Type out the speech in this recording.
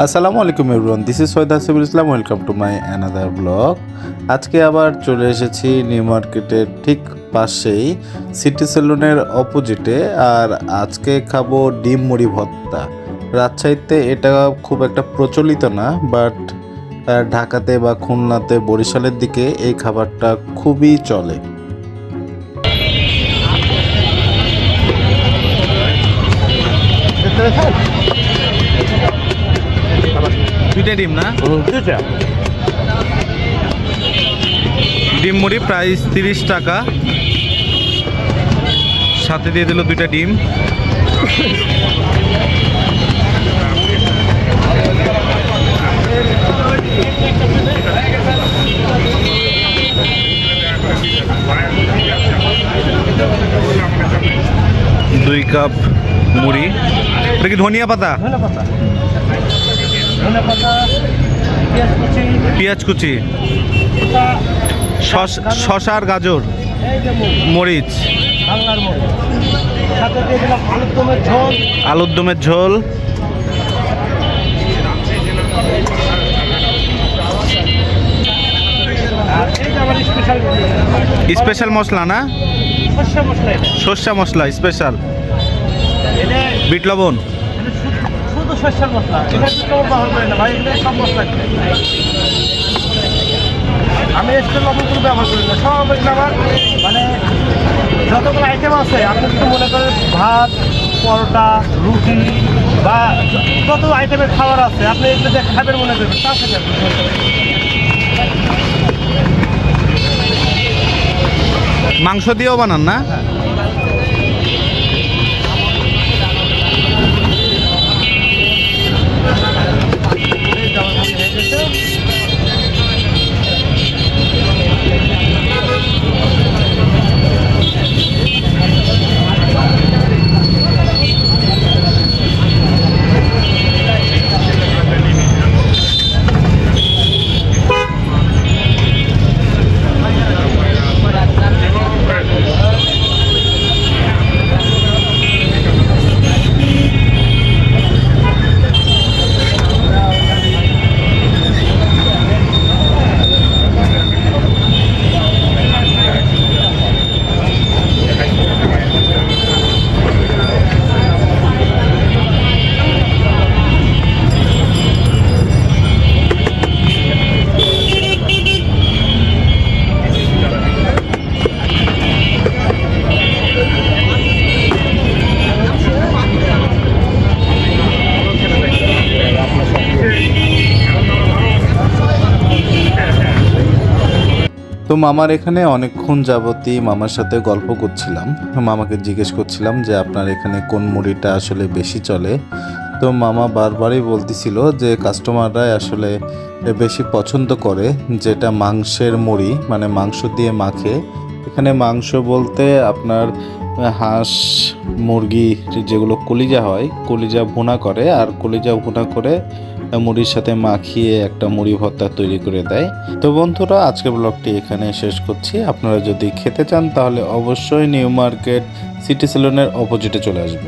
আসসালামু আলাইকুম everyone this is Syed Hasibul Islam welcome to my another blog আজকে আবার চলে এসেছি নিউ মার্কেটের ঠিক পাশেই সিটি সেলুনের অপোজিটে আর আজকে খাব ডিম মুড়ি ভর্তা। রাজশাহীতে এটা খুব একটা প্রচলিত না বাট ঢাকাতে বা খুলনাতে বরিশালের দিকে এই খাবারটা খুবই চলে। দুইটা ডিম না? ডিম মুড়ি প্রাইস তিরিশ টাকা। সাথে দিয়ে দিল দুইটা ডিম। দুই কাপ মুড়ি। এটা কি ধনিয়া পাতা? ধনে পাতা ধনে পাতা। পেঁয়াজ কুচি শসা গাজর। মরিচ। আলুর দমের ঝোল। স্পেশাল মশলা না? শস্য মশলা সর্ষা মশলা স্পেশাল। বিট লবণ। শস্যের মশলা। এটা একটু ব্যবহার করি না ভাই এগুলো সব মশলা আমি এক্সট্রা লবণ কোনো ব্যবহার করি না সব আমার মানে যতগুলো আইটেম আছে আপনি যদি মনে করেন ভাত পরোটা রুটি বা যত আইটেমের খাবার আছে আপনি এগুলো যে খাবেন মনে করবেন তা খেতে মাংস দিয়েও বানান না? তো মামার এখানে অনেকক্ষণ যাবতই মামার সাথে গল্প করছিলাম। মামাকে জিজ্ঞেস করছিলাম যে আপনার এখানে কোন মুড়িটা আসলে বেশি চলে? তো মামা বারবারই বলতেছিল যে কাস্টমাররাই আসলে বেশি পছন্দ করে যেটা মাংসের মুড়ি মানে মাংস দিয়ে মাখে। এখানে মাংস বলতে আপনার হাঁস, মুরগি, যেগুলো কলিজা হয়, কলিজা ভুনা করে। আর কলিজা ভুনা করে মুড়ির সাথে মাখিয়ে একটা মুড়ি ভর্তা তৈরি করে দেয়। তো বন্ধুরা আজকে ব্লগটি এখানে শেষ করছি। আপনারা যদি খেতে চান, তাহলে অবশ্যই নিউ মার্কেট সিটি সেলুনের অপোজিটে চলে আসবেন।